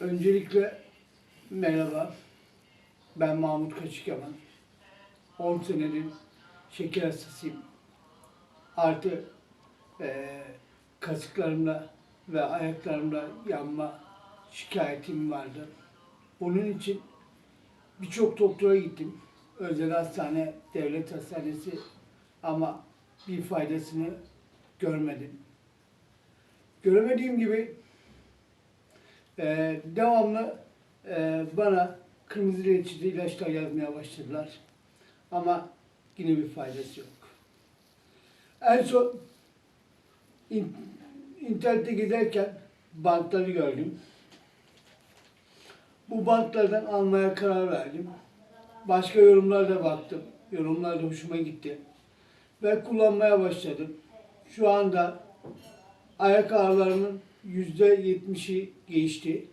Öncelikle merhaba. Ben Mahmut Kaçıkaman. 10 senedir şeker hastasıyım. Artı eee kasıklarımda ve ayaklarımda yanma şikayetim vardı. Bunun için birçok doktora gittim. Özel hastane, devlet hastanesi ama bir faydasını görmedim. Göremediğim gibi ee, devamlı e, bana kırmızı reçeteli ilaçlar yazmaya başladılar. Ama yine bir faydası yok. En son in- internette giderken bantları gördüm. Bu bantlardan almaya karar verdim. Başka yorumlara baktım. Yorumlar da hoşuma gitti. Ve kullanmaya başladım. Şu anda ayak ağrılarımın yüzde yetmişi geçti.